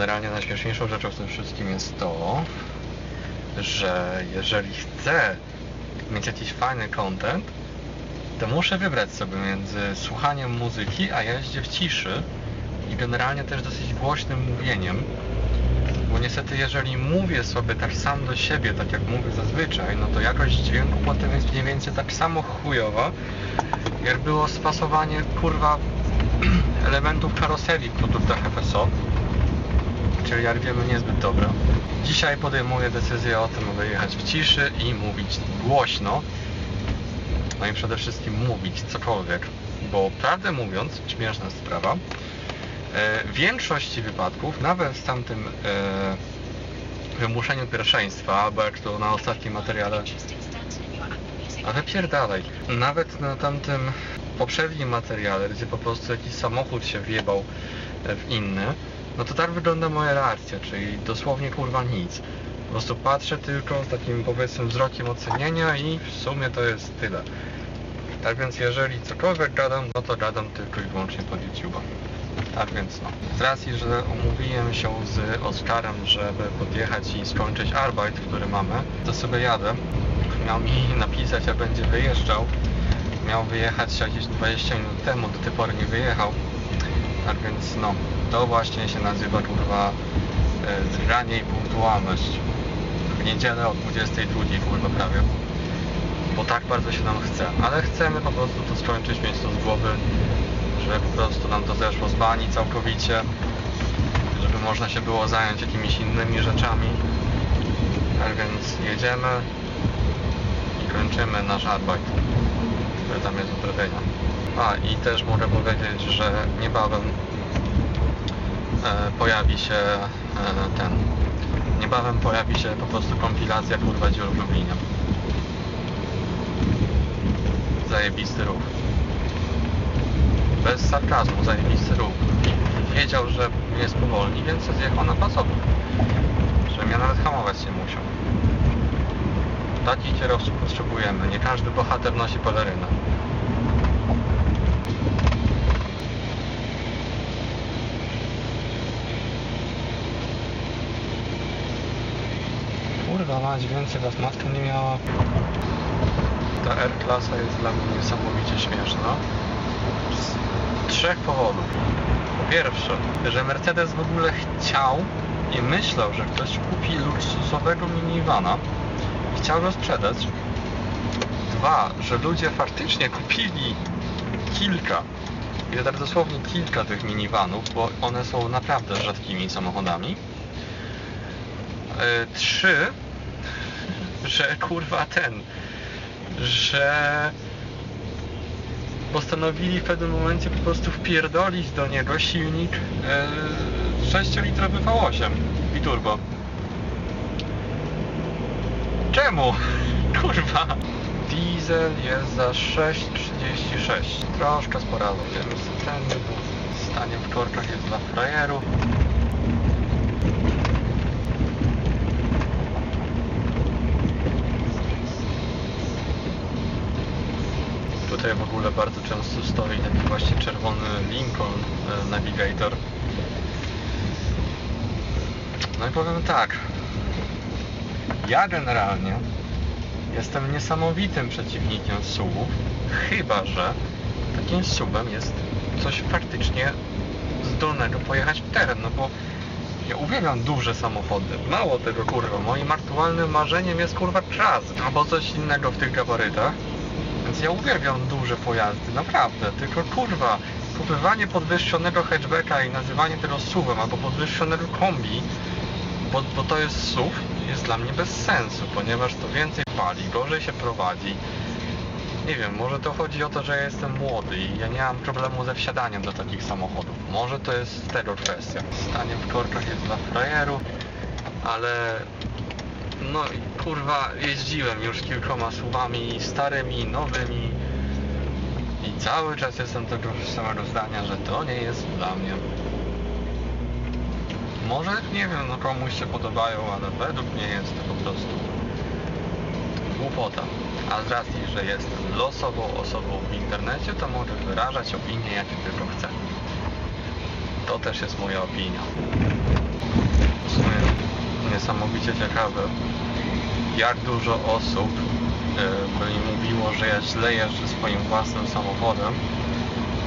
generalnie najśmieszniejszą rzeczą w tym wszystkim jest to, że jeżeli chcę mieć jakiś fajny content, to muszę wybrać sobie między słuchaniem muzyki, a jeździe w ciszy i generalnie też dosyć głośnym mówieniem. Bo niestety jeżeli mówię sobie tak sam do siebie, tak jak mówię zazwyczaj, no to jakość dźwięku potem jest mniej więcej tak samo chujowa, jak było spasowanie kurwa elementów karoserii produktach FSO. Jak wiemy niezbyt dobre. Dzisiaj podejmuję decyzję o tym, aby jechać w ciszy i mówić głośno. No i przede wszystkim mówić cokolwiek. Bo prawdę mówiąc, śmieszna sprawa, e, w większości wypadków, nawet w tamtym e, wymuszeniu pierwszeństwa, albo jak to na ostatnim materiale a wypierdalaj. Nawet na tamtym poprzednim materiale, gdzie po prostu jakiś samochód się wjebał e, w inny, no to tak wygląda moja reakcja, czyli dosłownie kurwa nic. Po prostu patrzę tylko z takim powiedzmy wzrokiem ocenienia i w sumie to jest tyle. Tak więc jeżeli cokolwiek gadam, no to gadam tylko i wyłącznie pod YouTube'a. Tak więc no. Z racji, że umówiłem się z Oskarem, żeby podjechać i skończyć arbeit, który mamy, to sobie jadę. Miał mi napisać, a będzie wyjeżdżał. Miał wyjechać jakieś 20 minut temu, do tej pory nie wyjechał. Tak więc no, to właśnie się nazywa kurwa e, zgranie i punktualność. W niedzielę o 22 kurwa prawie. Bo tak bardzo się nam chce. Ale chcemy po prostu to skończyć, mieć to z głowy, żeby po prostu nam to zeszło z bani całkowicie. Żeby można się było zająć jakimiś innymi rzeczami. Tak więc jedziemy i kończymy nasz arbeit, który tam jest do zrobienia. A i też mogę powiedzieć, że niebawem pojawi się e, ten niebawem pojawi się po prostu kompilacja kurwa dziur w Lublinie. Zajebisty ruch. Bez sarkazmu, zajebisty ruch. Wiedział, że mnie spowolni, więc zjechał na pasownik. Żebym ja nawet hamować nie musiał. Takich kierowców potrzebujemy. Nie każdy bohater nosi pelerynę. Kurwa mać, więcej was matka nie miała. Ta R-klasa jest dla mnie niesamowicie śmieszna. Z trzech powodów. Po pierwsze, że Mercedes w ogóle chciał i myślał, że ktoś kupi luksusowego minivana i chciał go sprzedać. Dwa, że ludzie faktycznie kupili kilka i tak dosłownie kilka tych minivanów, bo one są naprawdę rzadkimi samochodami. E, Trzy, że kurwa ten, że postanowili w pewnym momencie po prostu wpierdolić do niego silnik e, 6-litrowy V8 biturbo. Czemu? Kurwa. Diesel jest za 6,36. Troszkę sporado. Wiem, że ten bo stanie w korkach jest dla frajerów. Tutaj w ogóle bardzo często stoi taki właśnie czerwony Lincoln e, Navigator. No i powiem tak. Ja generalnie jestem niesamowitym przeciwnikiem SUVów, chyba że takim SUVem jest coś faktycznie zdolnego pojechać w teren, no bo ja uwielbiam duże samochody. Mało tego kurwa, moim aktualnym marzeniem jest kurwa czas albo coś innego w tych gabarytach. Ja uwielbiam duże pojazdy, naprawdę. Tylko kurwa, kupywanie podwyższonego hatchbacka i nazywanie tego SUVem albo podwyższonego kombi, bo, bo to jest SUV, jest dla mnie bez sensu, ponieważ to więcej pali, gorzej się prowadzi. Nie wiem, może to chodzi o to, że ja jestem młody i ja nie mam problemu ze wsiadaniem do takich samochodów. Może to jest tego kwestia. Stanie w korkach jest dla frajerów, ale no i kurwa jeździłem już kilkoma słowami starymi, nowymi i cały czas jestem tego samego zdania, że to nie jest dla mnie. Może nie wiem, no komuś się podobają, ale według mnie jest to po prostu głupota. A z racji, że jestem losową osobą w internecie, to mogę wyrażać opinie jakie tylko chcę. To też jest moja opinia. Niesamowicie ciekawe, jak dużo osób e, mi mówiło, że ja źle jeżdżę swoim własnym samochodem.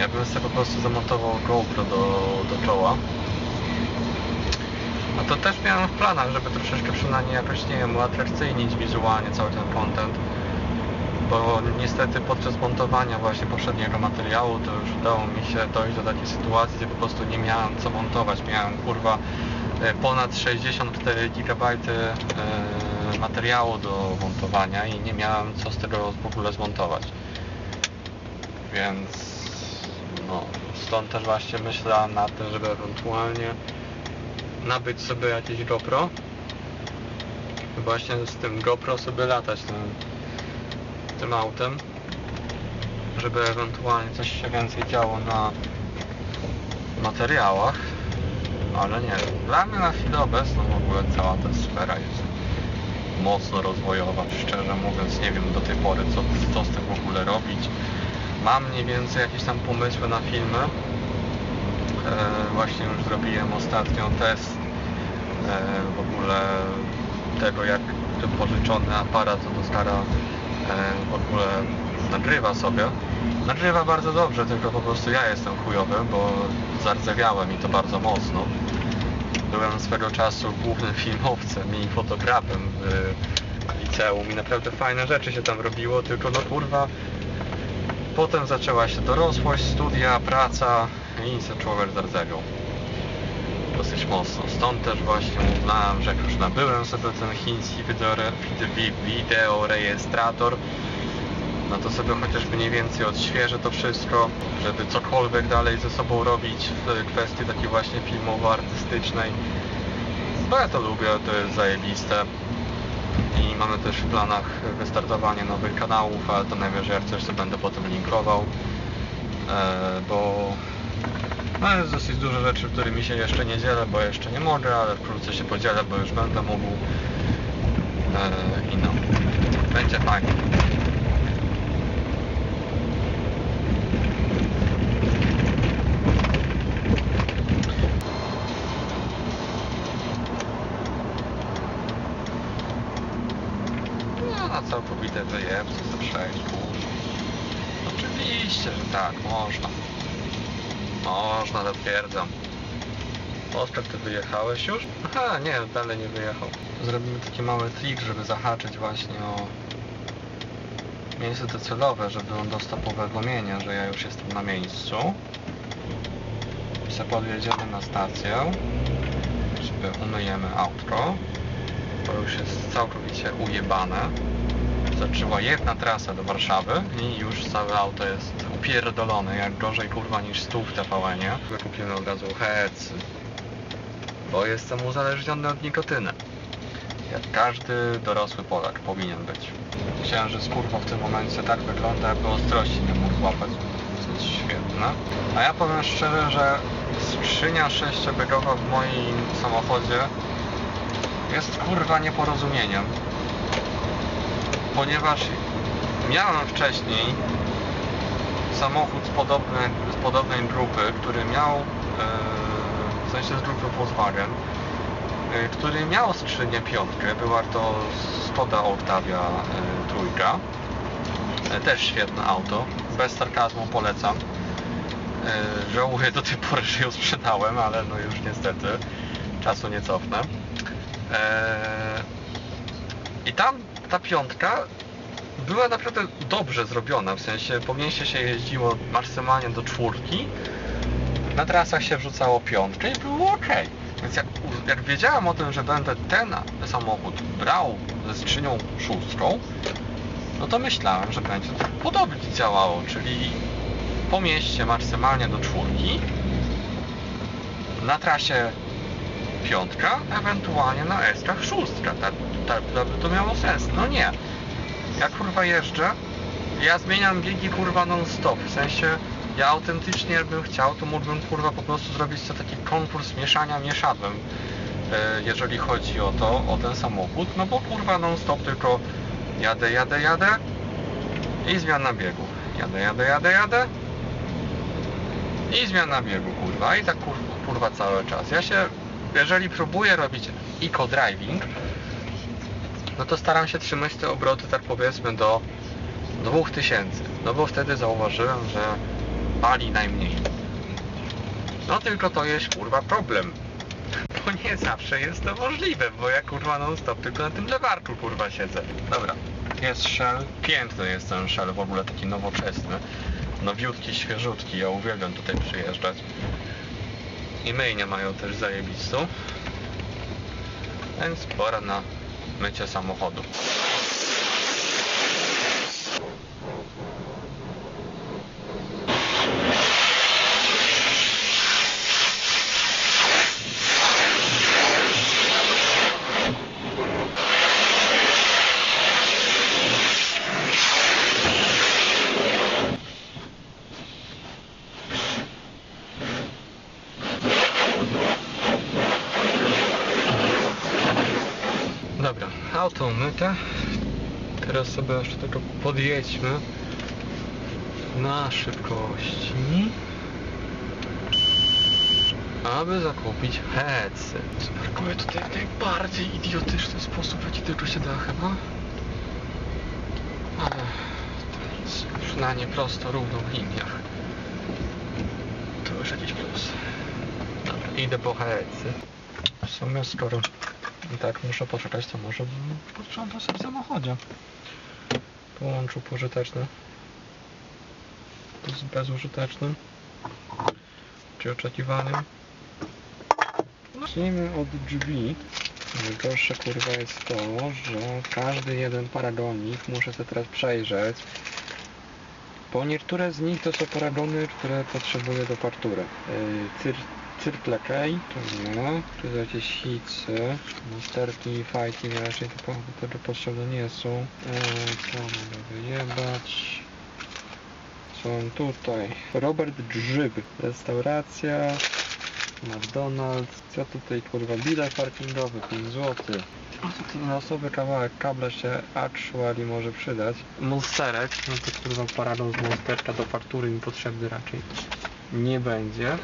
Ja bym sobie po prostu zamontował GoPro do, do czoła. A to też miałem w planach, żeby troszeczkę przynajmniej jakoś, nie wiem, uatrakcyjnić wizualnie cały ten content. Bo niestety podczas montowania właśnie poprzedniego materiału to już udało mi się dojść do takiej sytuacji, gdzie po prostu nie miałem co montować. Miałem kurwa ponad 64 GB e, materiału do montowania i nie miałem co z tego w ogóle zmontować. Więc no, stąd też właśnie myślałem na tym, żeby ewentualnie nabyć sobie jakieś GoPro właśnie z tym GoPro sobie latać tym, tym autem żeby ewentualnie coś się więcej działo na materiałach ale nie dla mnie na chwilę obecną w ogóle cała ta sfera jest mocno rozwojowa szczerze mówiąc nie wiem do tej pory co, co z tym w ogóle robić mam mniej więcej jakieś tam pomysły na filmy E, właśnie już zrobiłem ostatnio test e, w ogóle tego jak pożyczony aparat od Oscara e, w ogóle nagrywa sobie. Nagrywa bardzo dobrze, tylko po prostu ja jestem chujowy, bo zardzewiałem i to bardzo mocno. Byłem swego czasu głównym filmowcem i fotografem w liceum i naprawdę fajne rzeczy się tam robiło, tylko no kurwa Potem zaczęła się dorosłość, studia, praca i se człowiek zardzewiał. Dosyć mocno. Stąd też właśnie uznałem, że jak już nabyłem sobie ten chiński wideo- wide- wideorejestrator, no to sobie chociaż mniej więcej odświeżę to wszystko, żeby cokolwiek dalej ze sobą robić w kwestii takiej właśnie filmowo-artystycznej. Bo ja to lubię, to jest zajebiste i mamy też w planach wystartowanie nowych kanałów, ale to najwyżej jak coś to będę potem linkował, e, bo no jest dosyć dużo rzeczy, którymi się jeszcze nie dzielę, bo jeszcze nie mogę, ale wkrótce się podzielę, bo już będę mógł e, i no, będzie fajnie. 6 Oczywiście, że tak, można. Można, zatwierdzam. Oskar, ty wyjechałeś już? Aha, nie, dalej nie wyjechał. Zrobimy taki mały trik, żeby zahaczyć właśnie o miejsce docelowe, żeby on dostał powiadomienie, że ja już jestem na miejscu. Sobie podjedziemy na stację. Sobie umyjemy autko. Bo już jest całkowicie ujebane. Zaczęła jedna trasa do Warszawy i już całe auto jest upierdolone, jak gorzej kurwa niż stół w TVN-ie. Wykupimy od razu hec, bo jestem uzależniony od nikotyny. Jak każdy dorosły Polak powinien być. Księżyc kurwa w tym momencie tak wygląda, jakby ostrości nie mógł łapać. To jest świetne. A ja powiem szczerze, że skrzynia sześciobiegowa w moim samochodzie jest kurwa nieporozumieniem. Ponieważ miałem wcześniej samochód z, podobny, z podobnej grupy, który miał, e, w sensie z grupy Volkswagen, e, który miał skrzynię piątkę, była to Skoda Octavia e, trójka. Też świetne auto, bez sarkazmu polecam. Żałuję do tej pory, że ją sprzedałem, ale no już niestety czasu nie cofnę. I tam ta piątka była naprawdę dobrze zrobiona, w sensie po mieście się jeździło maksymalnie do czwórki, na trasach się wrzucało piątkę i było ok. Więc jak, jak wiedziałem o tym, że będę ten samochód brał ze skrzynią szóstką, no to myślałem, że będzie to podobnie działało, czyli po mieście maksymalnie do czwórki, na trasie piątka, ewentualnie na eskach szóstka. Tak, tak, tak to miało sens. No nie. Ja kurwa jeżdżę, ja zmieniam biegi kurwa non stop. W sensie ja autentycznie jakbym chciał, to mógłbym kurwa po prostu zrobić sobie taki konkurs mieszania mieszadłem. e, Jeżeli chodzi o to, o ten samochód, no bo kurwa non stop tylko jadę, jadę, jadę i zmiana biegu. Jadę, jadę, jadę, jadę i zmiana biegu kurwa i tak kurwa, kurwa cały czas. Ja się, jeżeli próbuję robić Eco Driving, no to staram się trzymać te obroty tak powiedzmy do 2000, no bo wtedy zauważyłem, że pali najmniej. No tylko to jest kurwa problem. Bo nie zawsze jest to możliwe, bo ja kurwa non stop tylko na tym lewarku kurwa siedzę. Dobra, jest shell. Piękny jest ten shell, w ogóle taki nowoczesny. Nowiutki, świeżutki, ja uwielbiam tutaj przyjeżdżać. I myjnie mają też zajebistą. Więc pora na mycie samochodu. Dobra, auto umyte. Teraz sobie jeszcze tylko podjedźmy na szybkości, aby zakupić headsy. Parkuję tutaj w najbardziej idiotyczny sposób, jaki tylko się da chyba. Ale to nic, przynajmniej prosto, równo w liniach. To już jakiś plus. Dobra, idę po headsy. W sumie skoro i tak muszę poczekać, to może bym posprzątał sobie w samochodzie. Połączył pożyteczne z bezużytecznym. Przy oczekiwaniu. Zacznijmy od drzwi. Najgorsze kurwa jest to, że każdy jeden paragonik muszę sobie teraz przejrzeć. Bo niektóre z nich to są paragony, które potrzebuję do partury. Yy, cyr Circle K, to nie. Tu są jakieś hicy. Monsterki, fajki raczej to tego potrzebne nie są. Eee, co mogę wyjebać? Są tutaj. Robert Grzyb. Restauracja. McDonald's. Co tutaj kurwa? Bilet parkingowy 5 zł. Na osoby kawałek kabla się actually może przydać. Monsterek, no to kurwa paragon z monsterka do partury mi potrzebny raczej nie będzie.